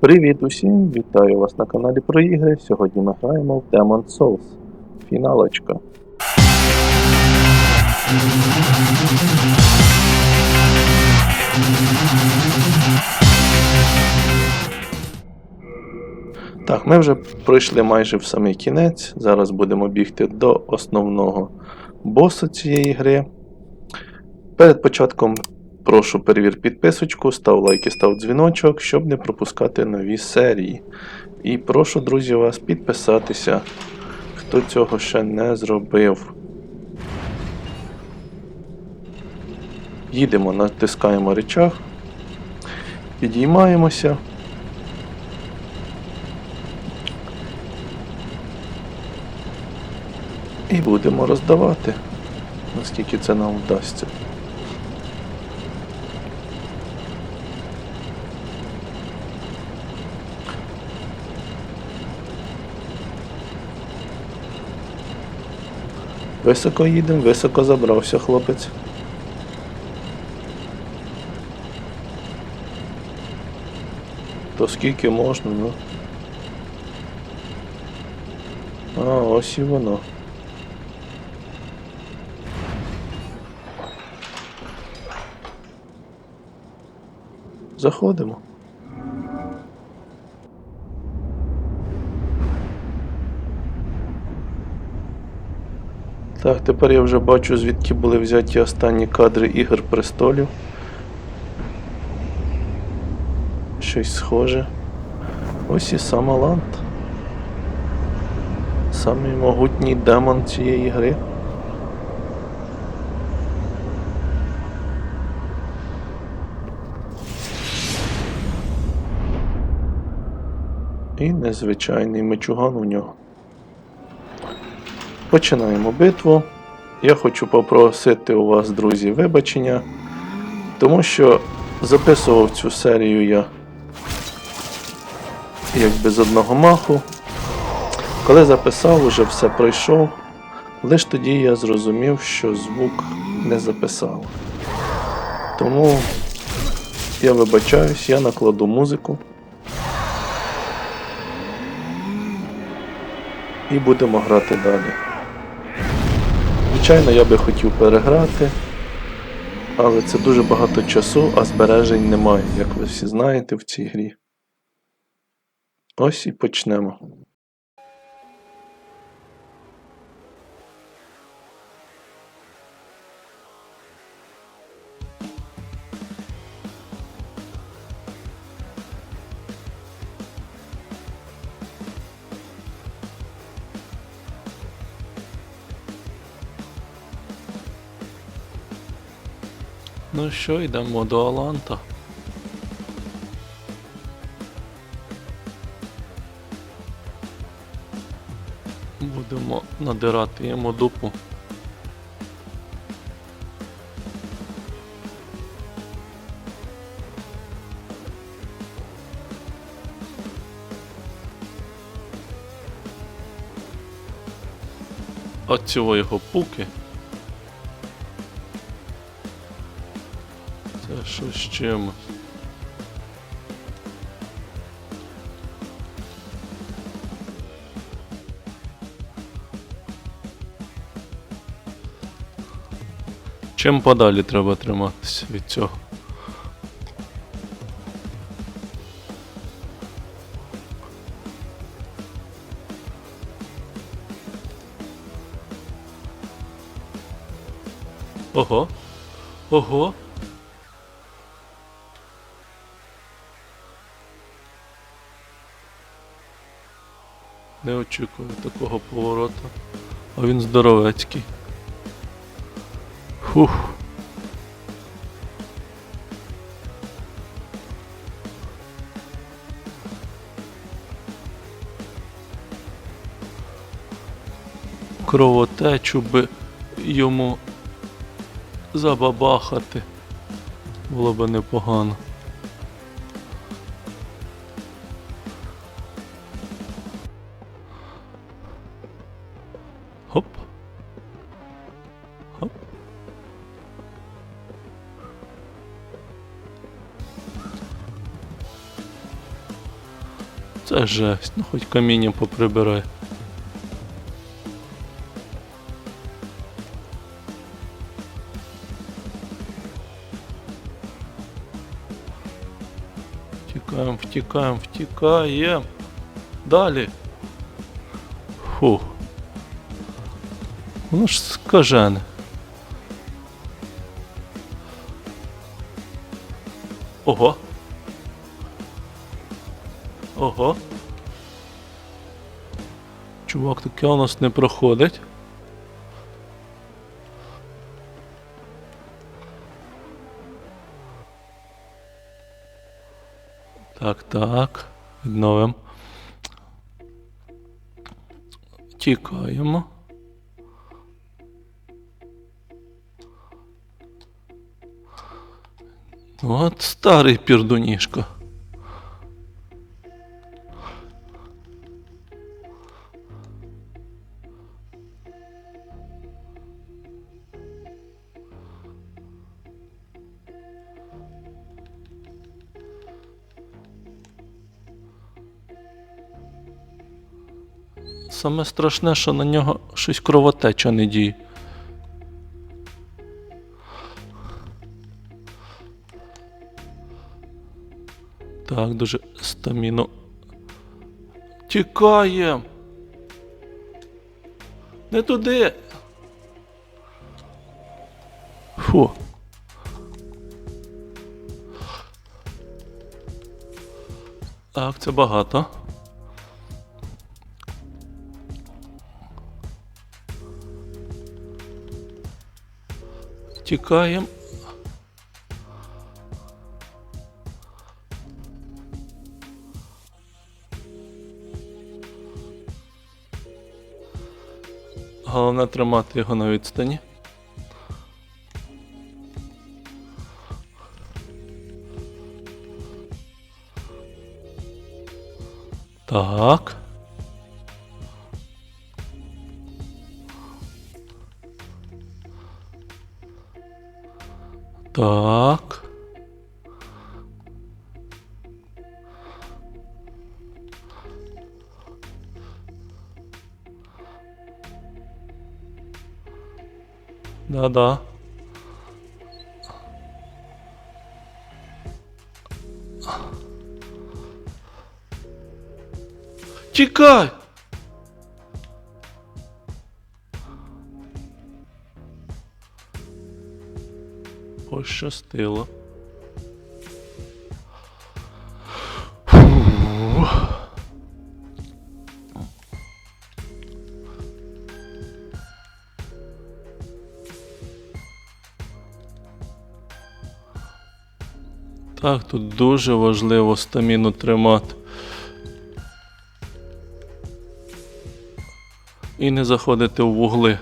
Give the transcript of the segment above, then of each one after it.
Привіт усім! Вітаю вас на каналі про ігри. Сьогодні ми граємо в Demon's Souls. Фіналочка. Так, ми вже пройшли майже в самий кінець. Зараз будемо бігти до основного боса цієї гри. Перед початком прошу перевір підписочку, став лайк і став дзвіночок, щоб не пропускати нові серії. І прошу, друзі, вас підписатися, хто цього ще не зробив. Їдемо, натискаємо речах, підіймаємося. І будемо роздавати, наскільки це нам вдасться. Високо їдемо, високо забрався хлопець. То скільки можна, ну. А, ось і воно. Заходимо. Так, тепер я вже бачу, звідки були взяті останні кадри Ігор престолів. Щось схоже. Ось і сам Алант. Самий могутній демон цієї гри. І незвичайний мечуган у нього. Починаємо битву. Я хочу попросити у вас, друзі, вибачення, тому що записував цю серію я якби з одного маху. Коли записав, уже все пройшов. Лише тоді я зрозумів, що звук не записав. Тому я вибачаюсь, я накладу музику. І будемо грати далі. Звичайно, я би хотів переграти, але це дуже багато часу, а збережень немає, як ви всі знаєте в цій грі. Ось і почнемо. Що, йдемо до Аланта. Будемо надирати йому дупу. От цього його пуки. Що з чимось. Чим подалі треба триматися від цього? Ого. Ого. Не очікую такого поворота. А він здоровецький. Фух. Кровотечу би йому забабахати. Було би непогано. Це жесть, ну хоч каміння поприбирай. Втікаємо, втікаємо, втікаємо. Далі. Фу. Воно ж скажене. Ого. Ого. Чувак, таке у нас не проходить. Так, так. Відновимо. Тікаємо. От старий пірдунішко. Саме страшне, що на нього щось кровотеча не діє. Так, дуже стаміну. Тікає. Не туди. Фу. Так, це багато. Тікаємо. Головне тримати його на відстані. Да-да. Тікай! Пощастило. Так, тут дуже важливо стаміну тримати. І не заходити в вугли.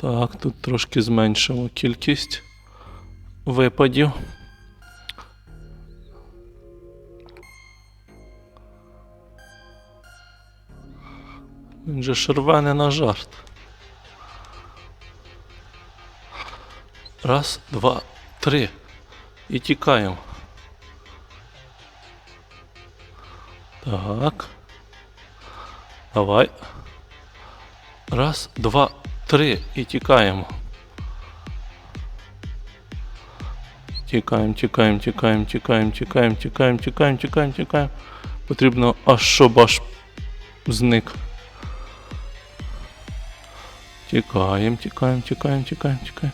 Так, тут трошки зменшимо кількість випадів. Же не на жарт. Раз, два, три. І тікаємо. Так. Давай. Раз, два, три. І тікаємо. Тікаємо, тікаємо, тікаємо, тікаємо, тікаємо, тікаємо, тікаємо, тікаємо, тікаємо. Потрібно аж щоб аж зник. Тікаємо, тікаємо, тікаємо, тікаємо, тікаємо.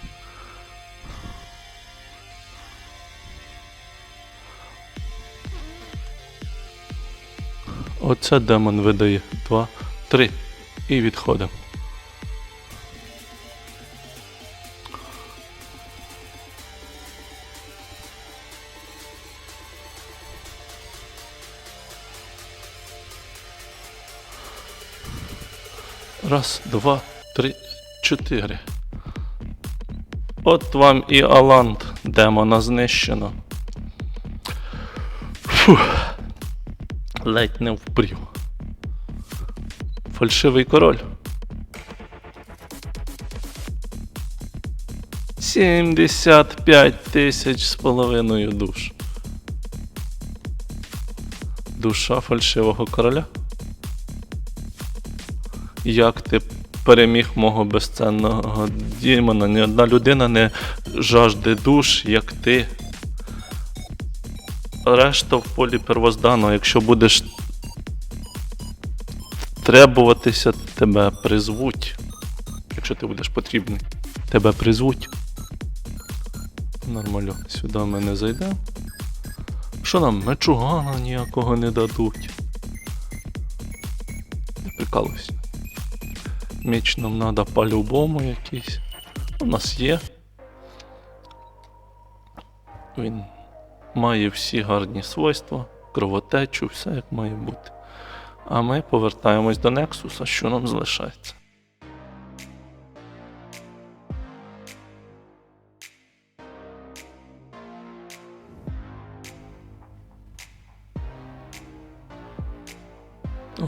Оце демон видає. Два, три. І відходимо. Раз, два, три, чотири. От вам і Алант. Демона знищено. Фух. Ледь не впрів. Фальшивий король. 75 тисяч з половиною душ. Душа фальшивого короля. Як ти переміг мого безцінного дімона? Ні одна людина не жажде душ, як ти. Решта в полі первозданого, якщо будеш требуватися, тебе призвуть. Якщо ти будеш потрібний, тебе призвуть. Нормально, сюди ми не зайдемо. Що нам мечугана ніякого не дадуть? Не прикалуйся. Меч нам треба по-любому якийсь. У нас є. Він має всі гарні свойства, кровотечу, все як має бути. А ми повертаємось до Нексуса, що нам залишається.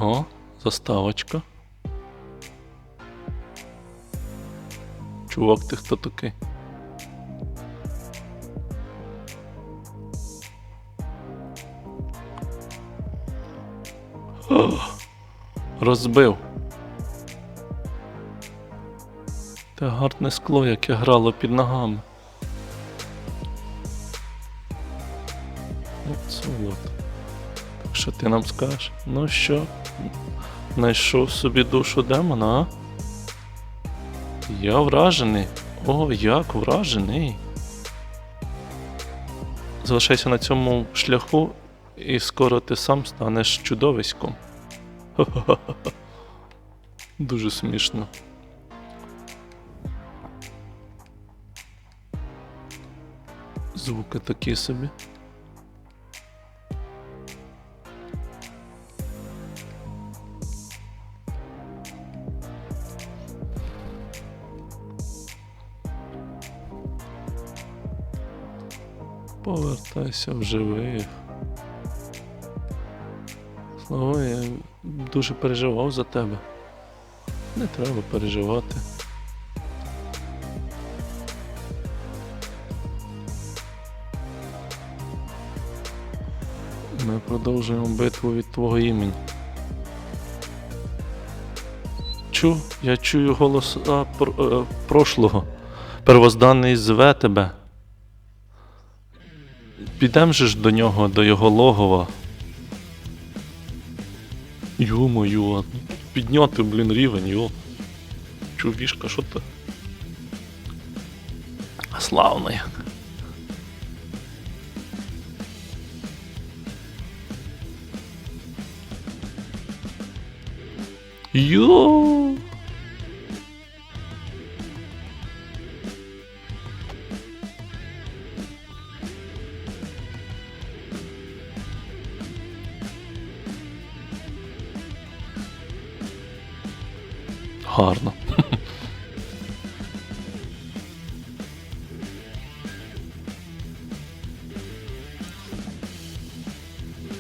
О, заставочка. Чувак, ти хто такий? Розбив. Те гарне скло, яке грало під ногами. От от. Так що ти нам скажеш? Ну що? Знайшов собі душу демона, а? Я вражений. О, як вражений. Залишайся на цьому шляху, і скоро ти сам станеш чудовиськом. Ха-ха-ха. Дуже смішно. Звуки такі собі. Повертайся в живих. Слава, я дуже переживав за тебе. Не треба переживати. Ми продовжуємо битву від твого імені. Чу, я чую голос про, е, прошлого. Первозданний зве тебе. Підем же ж до нього, до його логова. Йо-моє, підняти, блін, рівень, йо. Чувішка, що ти? Славно як. Йо! Гарно.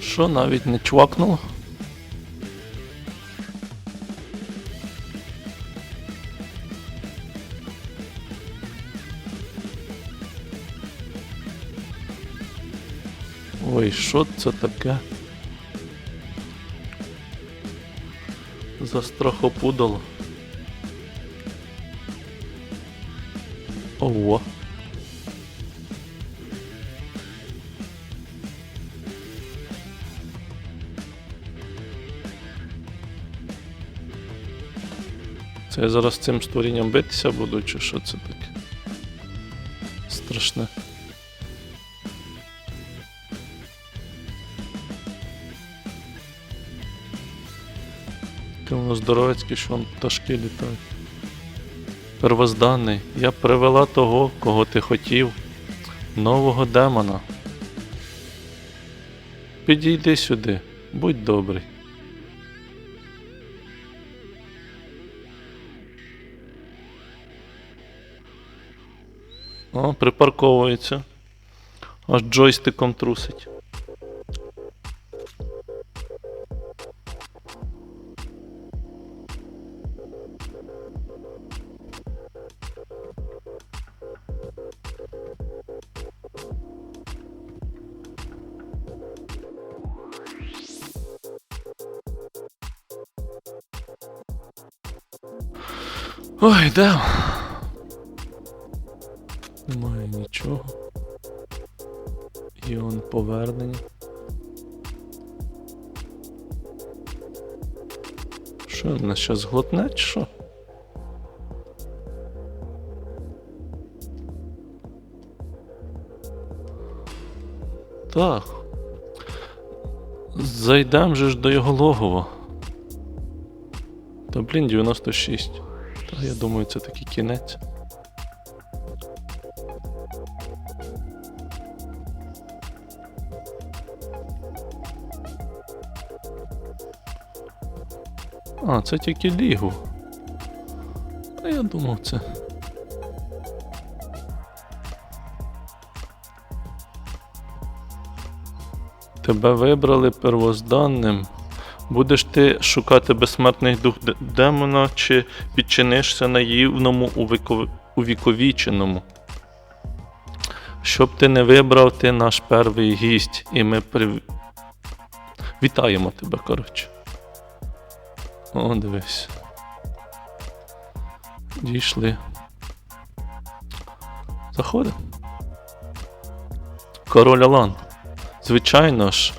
Що навіть не чвакнуло? Ой, що це таке? За страхопудало. Ого. Це я зараз цим створінням битися буду, чи що це таке? Страшне. Яке воно здоровецьке, що вон пташки літають. Первозданний, я привела того, кого ти хотів, нового демона. Підійди сюди, будь добрий. О, припарковується. Аж джойстиком трусить. Ой, йдемо. Немає нічого. І он повернення. Що, нас щас глотне, чи що? Так. Зайдем же ж до його логова. Та блін, 96. Та я думаю, це такий кінець. А, це тільки лігу. А я думав це. Тебе вибрали первозданним. Будеш ти шукати безсмертний дух демона, чи підчинишся наївному увіковіченому? Щоб ти не вибрав, ти наш перший гість, і ми прив... вітаємо тебе, коротше. О, дивись. Дійшли. Заходимо. Король Алан. Звичайно ж,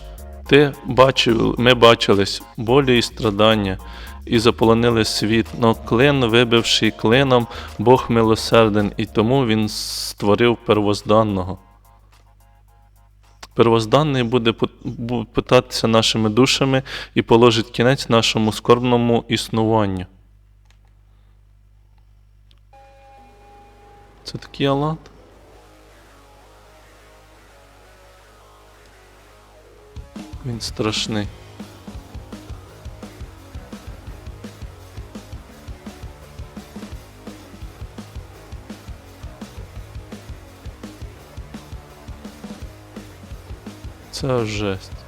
ти бачив, ми бачились болі і страдання, і заполонили світ, но клин, вибивши клином, Бог милосерден, і тому він створив первозданного. Первозданний буде питатися нашими душами і положить кінець нашому скорбному існуванню. Це такий Алан? Він страшний. Це жесть.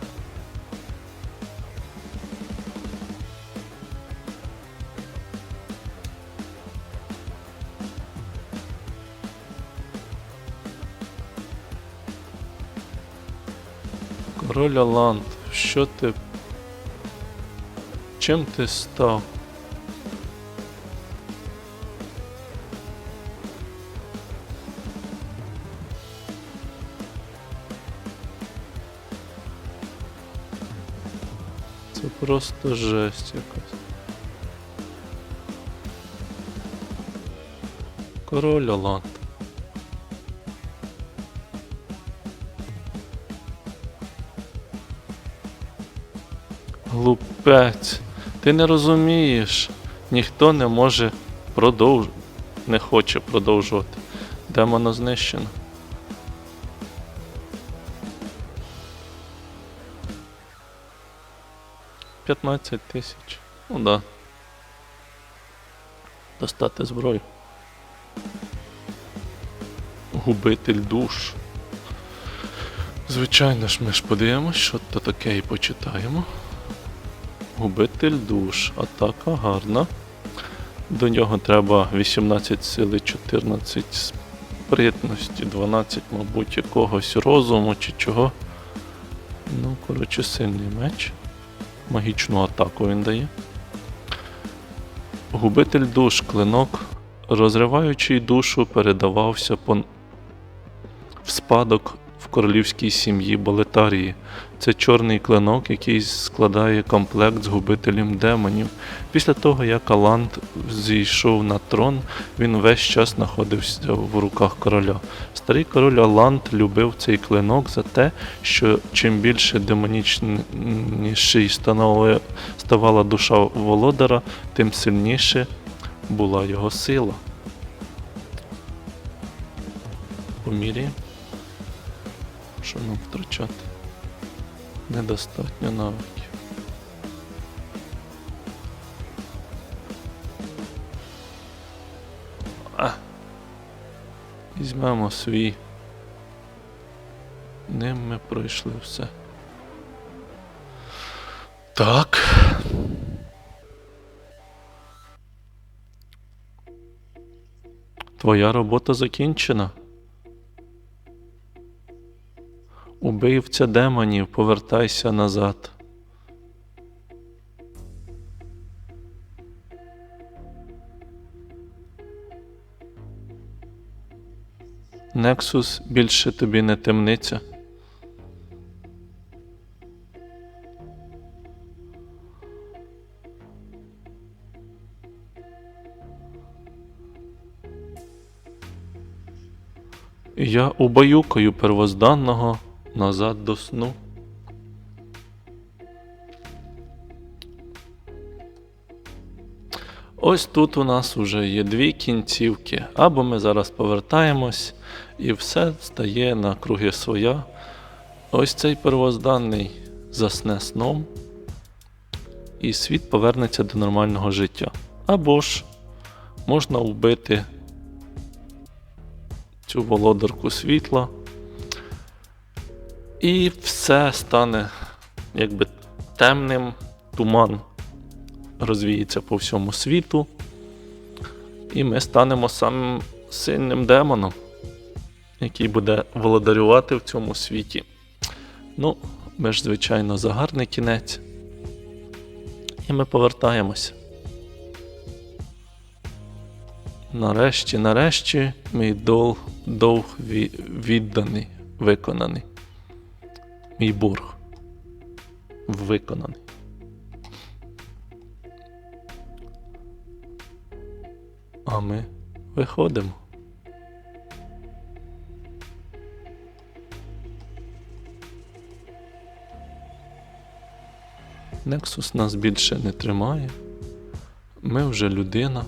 Король Аланд, що ти. Чим ти став? Це просто жесть якась. Король Аланд. Глупець, ти не розумієш. Ніхто не може продовжувати. Не хоче продовжувати. Демона знищено. П'ятнадцять тисяч. Ну да. Достати зброю. Губитель душ. Звичайно ж, ми ж подивимось, що то таке і почитаємо. Губитель душ. Атака гарна. До нього треба 18 сили, 14 спритності, 12, мабуть, якогось розуму чи чого. Ну, коротше, сильний меч. Магічну атаку він дає. Губитель душ клинок, розриваючий душу, передавався по... в спадок королівській сім'ї Болетарії. Це чорний клинок, який складає комплект з губителем демонів. Після того, як Аланд зійшов на трон, він весь час знаходився в руках короля. Старий король Аланд любив цей клинок за те, що чим більше демонічніший ставала душа володара, тим сильніше була його сила. Поміряємо. Що нам втрачати? Недостатньо навиків. А. Візьмемо свій. Ним ми пройшли все. Так. Твоя робота закінчена. убивця демонів, повертайся назад. Нексус більше тобі не темниця. Я убаюкаю первозданного назад до сну. Ось тут у нас вже є дві кінцівки. Або ми зараз повертаємось, і все стає на круги своя. Ось цей первозданний засне сном, і світ повернеться до нормального життя. Або ж можна вбити цю володарку світла, і все стане якби темним, туман розвіється по всьому світу, і ми станемо самим сильним демоном, який буде володарювати в цьому світі. Ну, ми ж, звичайно, за гарний кінець. І ми повертаємося. Нарешті, нарешті, мій дол, довг відданий, виконаний. Мій борг виконаний. А ми виходимо. Нексус нас більше не тримає. Ми вже людина.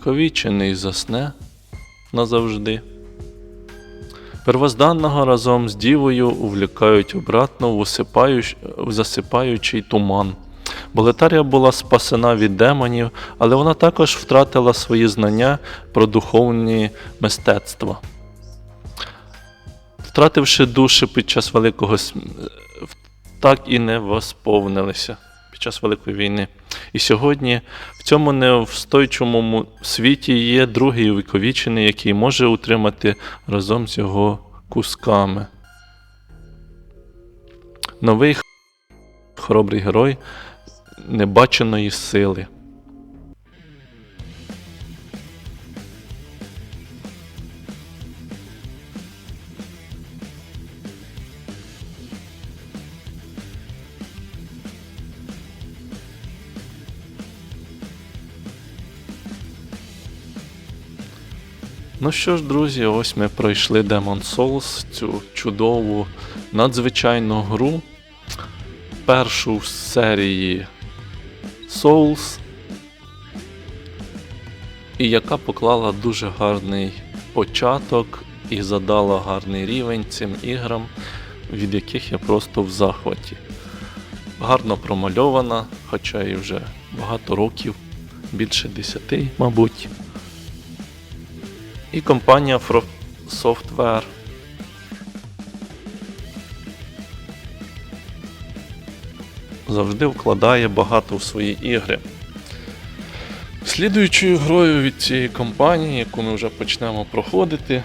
Увіковічений засне назавжди. Первозданного разом з дівою увлікають обратно в, в засипаючий туман. Болетарія була спасена від демонів, але вона також втратила свої знання про духовні мистецтва. Втративши душі під час Великого так і не восповнилися під час Великої війни. І сьогодні в цьому невстойчому світі є другий увіковічений, який може утримати разом з його кусками. Новий хоробрий герой небаченої сили. Ну що ж, друзі, ось ми пройшли Demon Souls, цю чудову надзвичайну гру. Першу в серії Souls, і яка поклала дуже гарний початок і задала гарний рівень цим іграм, від яких я просто в захваті. Гарно промальована, хоча і вже багато років, більше десяти, мабуть. І компанія From Software. Завжди вкладає багато в свої ігри. Слідуючою грою від цієї компанії, яку ми вже почнемо проходити,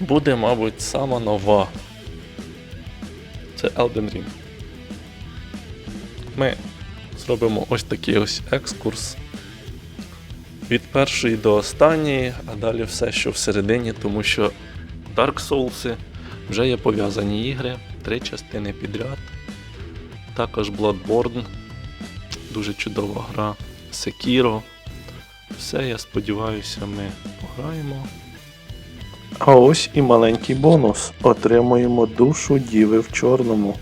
буде, мабуть, сама нова. Це Elden Ring. Ми зробимо ось такий ось екскурс від першої до останньої, а далі все, що всередині, тому що Dark Souls вже є пов'язані ігри, три частини підряд. Також Bloodborne, дуже чудова гра, Sekiro. Все, я сподіваюся, ми пограємо. А ось і маленький бонус. Отримуємо душу діви в чорному.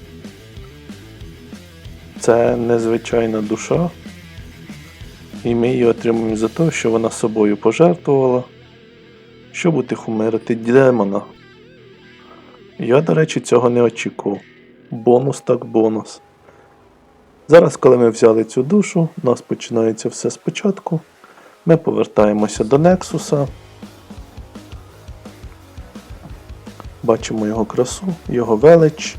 Це незвичайна душа. І ми її отримуємо за те, що вона собою пожертвувала, щоб утихомирити демона. Я, до речі, цього не очікував. Бонус так бонус. Зараз, коли ми взяли цю душу, у нас починається все спочатку. Ми повертаємося до Нексуса. Бачимо його красу, його велич.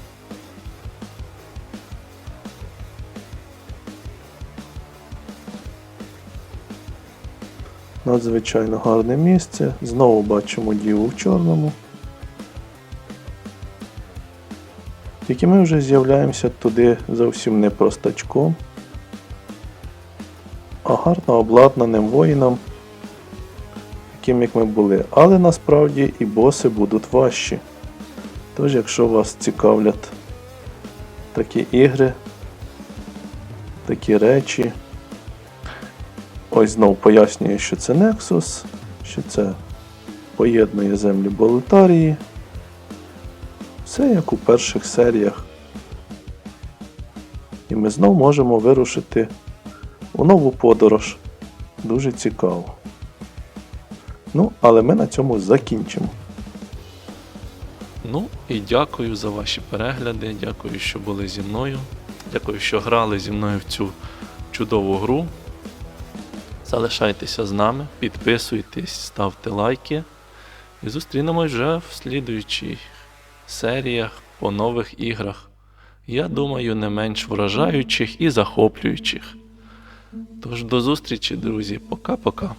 Надзвичайно гарне місце. Знову бачимо діву в чорному. Тільки ми вже з'являємося туди зовсім не простачком, а гарно обладнаним воїном, яким як ми були. Але насправді і боси будуть важчі. Тож, якщо вас цікавлять такі ігри, такі речі, ось знов пояснюю, що це Nexus, що це поєднує землі Болотарії. Все як у перших серіях. І ми знов можемо вирушити у нову подорож. Дуже цікаво. Ну, але ми на цьому закінчимо. Ну і дякую за ваші перегляди. Дякую, що були зі мною. Дякую, що грали зі мною в цю чудову гру. Залишайтеся з нами, підписуйтесь, ставте лайки. І зустрінемось вже в слідуючих серіях по нових іграх. Я думаю, не менш вражаючих і захоплюючих. Тож до зустрічі, друзі. Пока-пока.